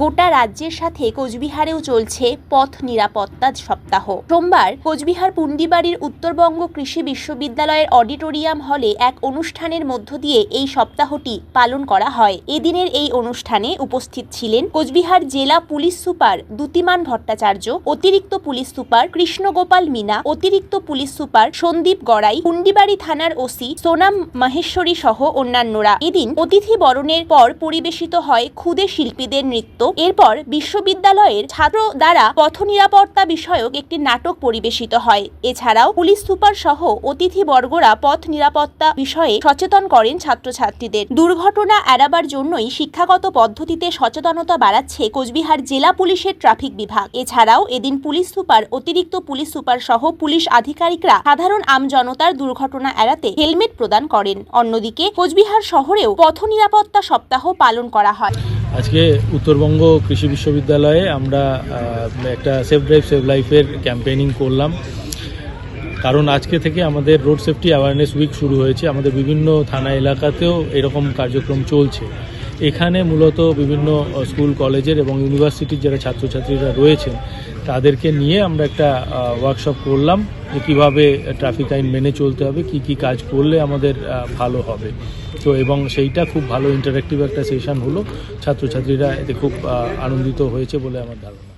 গোটা রাজ্যের সাথে কোচবিহারেও চলছে পথ নিরাপত্তা সপ্তাহ। সোমবার কোচবিহার পুন্ডিবাড়ির উত্তরবঙ্গ কৃষি বিশ্ববিদ্যালয়ের অডিটোরিয়াম হলে এক অনুষ্ঠানের মধ্য দিয়ে এই সপ্তাহটি পালন করা হয়। এদিনের এই অনুষ্ঠানে উপস্থিত ছিলেন কোচবিহার জেলা পুলিশ সুপার দুতিমান ভট্টাচার্য, অতিরিক্ত পুলিশ সুপার কৃষ্ণগোপাল মিনা, অতিরিক্ত পুলিশ সুপার সন্দীপ গড়াই, পুন্ডিবাড়ি থানার ওসি সোনাম মাহেশ্বরী সহ অন্যান্যরা। এদিন অতিথি বরণের পর পরিবেশিত হয় ক্ষুদে শিল্পীদের নৃত্য। এরপর বিশ্ববিদ্যালয়ের ছাত্র দ্বারা পথ নিরাপত্তা বিষয়ক একটি নাটক পরিবেশিত হয়। এছাড়াও পুলিশ সুপার সহ অতিথি বর্গরা পথ নিরাপত্তা বিষয়ে সচেতন করেন ছাত্রছাত্রীদের। দুর্ঘটনা এড়াবার জন্যই শিক্ষাগত পদ্ধতিতে সচেতনতা বাড়াচ্ছে কোচবিহার জেলা পুলিশের ট্রাফিক বিভাগ। এছাড়াও এদিন পুলিশ সুপার, অতিরিক্ত পুলিশ সুপার সহ পুলিশ আধিকারিকরা সাধারণ আমজনতার দুর্ঘটনা এড়াতে হেলমেট প্রদান করেন। অন্যদিকে কোচবিহার শহরেও পথ নিরাপত্তা সপ্তাহ পালন করা হয়। আজকে উত্তরবঙ্গ কৃষি বিশ্ববিদ্যালয়ে আমরা একটা সেফ ড্রাইভ সেভ লাইফের ক্যাম্পেইনিং করলাম। কারণ আজকে থেকে আমাদের রোড সেফটি অ্যাওয়ারনেস উইক শুরু হয়েছে। আমাদের বিভিন্ন থানা এলাকাতেও এরকম কার্যক্রম চলছে। এখানে মূলত বিভিন্ন স্কুল, কলেজের এবং ইউনিভার্সিটির যারা ছাত্রছাত্রীরা রয়েছেন, তাদেরকে নিয়ে আমরা একটা ওয়ার্কশপ করলাম যে কীভাবে ট্রাফিক আইন মেনে চলতে হবে, কি কি কাজ করলে আমাদের ভালো হবে। তো এবং সেইটা খুব ভালো ইন্টারেক্টিভ একটা সেশন হলো। ছাত্রছাত্রীরা এতে খুব আনন্দিত হয়েছে বলে আমার ধারণা।